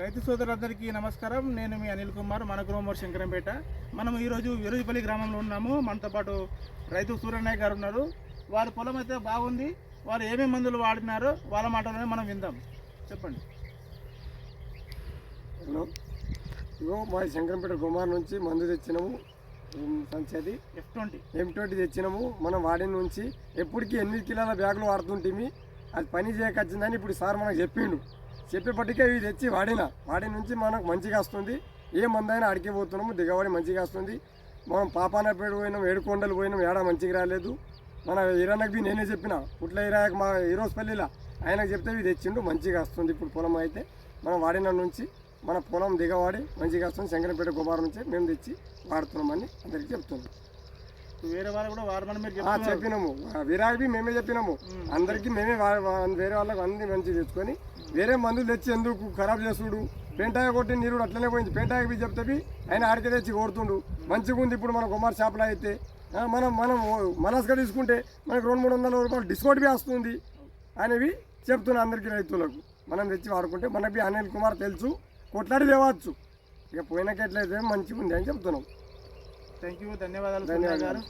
రైతు సోదరులందరికీ నమస్కారం. నేను మీ అనిల్ కుమార్ మన గ్రోమర్ శంకరంపేట. మనం ఈరోజు విరుజుపల్లి గ్రామంలో ఉన్నాము. మనతో పాటు రైతు సూర్యనాయక్ గారు ఉన్నారు. వారి పొలం అయితే బాగుంది. వారు ఏమేమి మందులు వాడినారో వాళ్ళ మాటలోనే మనం విందాం. చెప్పండి. హలో. ఇగో మా శంకరంపేట కుమార్ నుంచి మందు తెచ్చినాము. ఉమ్, సంచి అది ఎఫ్ ట్వంటీ ఎం ట్వంటీ తెచ్చినాము. మనం వాడిన నుంచి ఎప్పటికీ ఎనిమిది కిలోల బ్యాగులు వాడుతుంటిమి. అది పని చేయకొచ్చిందని ఇప్పుడు సార్ మనకు చెప్పిండు. చెప్పేపటికే ఇవి తెచ్చి వాడిన. వాడిన నుంచి మనకు మంచిగా వస్తుంది. ఏ మందైనా అడిగి పోతున్నాము దిగబడి మంచిగా వస్తుంది. మనం పాపానపేట పోయినాం ఏడుకొండలు పోయినాం ఏడా మంచిగా రాలేదు. మన ఇరానకు బి నేనే చెప్పిన పుట్ల ఇరాక్ మా ఈరోజుపల్లిలో ఆయనకు చెప్తే ఇవి తెచ్చిండు మంచిగా వస్తుంది. ఇప్పుడు పొలం అయితే మనం వాడిన నుంచి మన పొలం దిగవాడి మంచిగా వస్తుంది. శంకరపేట గుబార్ నుంచి మేము తెచ్చి వాడుతున్నామని అందరికీ చెప్తున్నాం. వేరే వాళ్ళు కూడా వాడమని మీరు చెప్పినాము. విరాగి మేమే చెప్పినాము. అందరికీ మేమే వేరే వాళ్ళకి అన్ని మంచి తెచ్చుకొని వేరే మందులు తెచ్చి ఎందుకు ఖరాబ్ చేసుడు పెంటాయ కొట్టి నీరు అట్లనే పోయింది. పెంటాయకి చెప్తే ఆయన ఆడికి తెచ్చి కొడుతుండు. మంచిగా ఉంది ఇప్పుడు మన కుమార్ షాప్లో అయితే. మనం మనం మనసుగా తీసుకుంటే మనకు రెండు మూడు వందల రూపాయలు డిస్కౌంట్ బి వస్తుంది అనేవి చెప్తున్నా అందరికీ రైతులకు. మనం తెచ్చి వాడుకుంటే మనకి అనిల్ కుమార్ తెలుసు కొట్లాడి తేవచ్చు. ఇక పోయినకెట్లయితే మంచిగా ఉంది అని చెప్తున్నాం. థ్యాంక్ యూ ధన్యవాదాలు ధన్యవాదాలు.